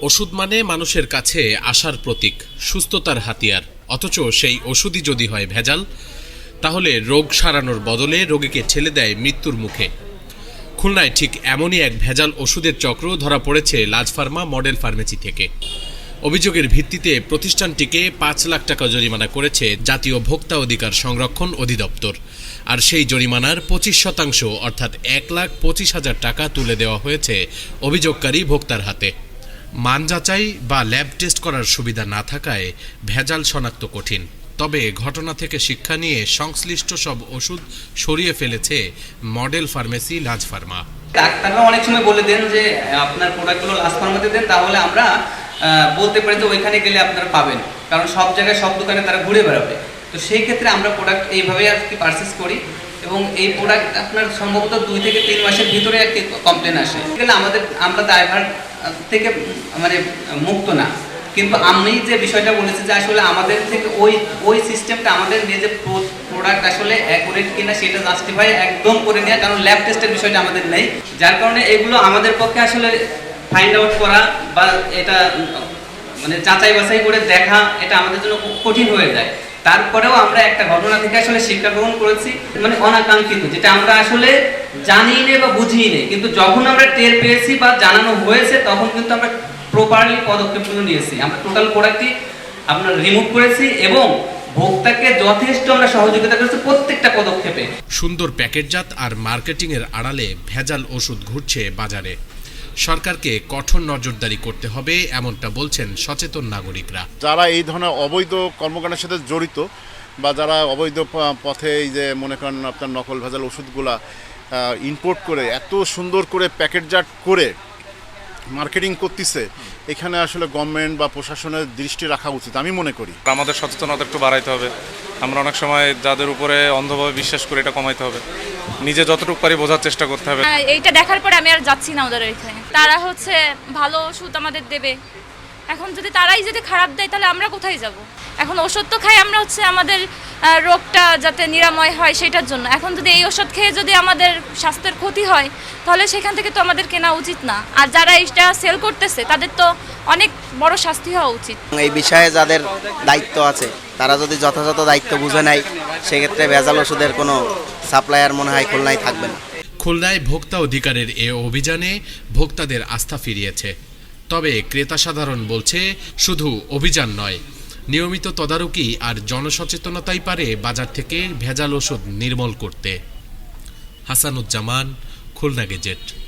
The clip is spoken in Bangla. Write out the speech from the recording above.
ওষুধ মানে মানুষের কাছে আশার প্রতীক, সুস্থতার হাতিয়ার। অথচ সেই ওষুধই যদি হয় ভেজাল, তাহলে রোগ সারানোর বদলে রোগীকে ঠেলে দেয় মৃত্যুর মুখে। খুলনায় ঠিক এমনই এক ভেজাল ওষুধের চক্র ধরা পড়েছে লাজ ফার্মা মডেল ফার্মেসি থেকে। অভিযোগের ভিত্তিতে প্রতিষ্ঠানটিকে পাঁচ লাখ টাকা জরিমানা করেছে জাতীয় ভোক্তা অধিকার সংরক্ষণ অধিদপ্তর। আর সেই জরিমানার পঁচিশ শতাংশ, অর্থাৎ এক লাখ পঁচিশ হাজার টাকা তুলে দেওয়া হয়েছে অভিযোগকারী ভোক্তার হাতে। মান যাচাই বা ল্যাব টেস্ট করার সুবিধা না থাকায় ভেজাল শনাক্ত কঠিন। তবে ঘটনা থেকে শিক্ষা নিয়ে সংশ্লিষ্ট সব ওষুধ সরিয়ে ফেলেছে মডেল ফার্মেসি লাজ ফার্মা। ডাক্তাররা অনেক সময় বলে দেন যে, আপনার প্রোডাক্টগুলো লাস্ট ফার্মাতে দেন, তাহলে আমরা বলতে পারি যে ওইখানে গেলে আপনারা পাবেন। কারণ সব জায়গায়, সব দোকানে তারা ঘুরে বেড়াবে। তো সেই ক্ষেত্রে আমরা প্রোডাক্ট এইভাবে আর কি পারচেস করি এবং এই প্রোডাক্ট আপনার সম্ভবত দুই থেকে তিন মাসের ভিতরে আর কি কমপ্লেন আসে। আমাদের, আমরা ড্রাইভার থেকে মানে মুক্ত না। কিন্তু আমি যে বিষয়টা বলেছি যে আসলে আমাদের থেকে ওই ওই সিস্টেমটা আমাদের নিয়ে যে প্রোডাক্ট আসলে অ্যাকুরেট কিনা সেটা জাস্টিফাই একদম করে নেওয়া কারণ ল্যাব টেস্টের বিষয়টা আমাদের নেই। যার কারণে এগুলো আমাদের পক্ষে আসলে ফাইন্ড আউট করা বা এটা মানে যাচাই বাছাই করে দেখা, এটা আমাদের জন্য কঠিন হয়ে যায়। তারপরেও আমরা একটা ঘটনা থেকে আসলে শিক্ষা গ্রহণ করেছি মানে অনাকাঙ্ক্ষিত, যেটা আমরা আসলে জানি নে বা বুঝি নে, কিন্তু যখন আমরা টের পেয়েছি বা জানানো হয়েছে, তখন কিন্তু আমরা প্রপারলি পদক্ষেপগুলো নিয়েছি। আমরা টোটাল প্রোডাক্টটি আপনার রিমুভ করেছি এবং ভোক্তাকে যথেষ্ট আমরা সহযোগিতা করেছি প্রত্যেকটা পদক্ষেপে। সুন্দর প্যাকেটজাত আর মার্কেটিং এর আড়ালে ভেজাল ওষুধ ঘুরছে বাজারে। সরকারকে কঠোর নজরদারি করতে হবে, এমনটা বলছেন সচেতন নাগরিকরা। যারা এই ধরনের অবৈধ কর্মকাণ্ডের সাথে জড়িত বা যারা অবৈধ পথে এই যে মনে করেন আপনার নকল ভেজাল ওষুধগুলা ইম্পোর্ট করে এত সুন্দর করে প্যাকেটজাট করে মার্কেটিং করতেছে এখানে আসলে গভর্নমেন্ট বা প্রশাসনের দৃষ্টি রাখা উচিত আমি মনে করি। আমাদের সচেতনতা একটু বাড়াইতে হবে। আমরা অনেক সময় যাদের উপরে অন্ধভাবে বিশ্বাস করি এটা কমাইতে হবে। নিজে যতটুকু পারি বোঝার চেষ্টা করতে হবে। হ্যাঁ, এইটা দেখার পরে আমি আর যাচ্ছি না ওদের এখানে। তারা হচ্ছে ভালো ওষুধ আমাদের দেবে। এখন যদি তারাই যদি খারাপ দেয় তাহলে আমরা কোথায় যাব? এখন ওষুধ তো খাই আমরা হচ্ছে আমাদের রোগটা যাতে নিরাময় হয় সেটার জন্য। এখন যদি এই ওষুধ খেয়ে যদি আমাদের স্বাস্থ্যের ক্ষতি হয় তাহলে সেখান থেকে তো আমাদের কেনা উচিত না। আর যারা এইটা সেল করতেছে তাদের তো অনেক বড় শাস্তি হওয়া উচিত। এই বিষয়ে যাদের দায়িত্ব আছে তারা যদি যথাযথ দায়িত্ব বুঝে নেয় সেক্ষেত্রে ভেজাল ওষুধের কোনো সাপ্লায়ার মনে হয় খুলনায় থাকবে না। খুলনায় ভোক্তা অধিকারের এ অভিযানে ভোক্তাদের আস্থা ফিরিয়েছে। তবে ক্রেতা সাধারণ বলছে শুধু অভিযান নয় নিয়মিত তদারকি আর জনসচেতনতাই পারে বাজার থেকে ভেজাল ওষুধ নির্মল করতে। হাসানুজ্জামান খুলনা গেজেট।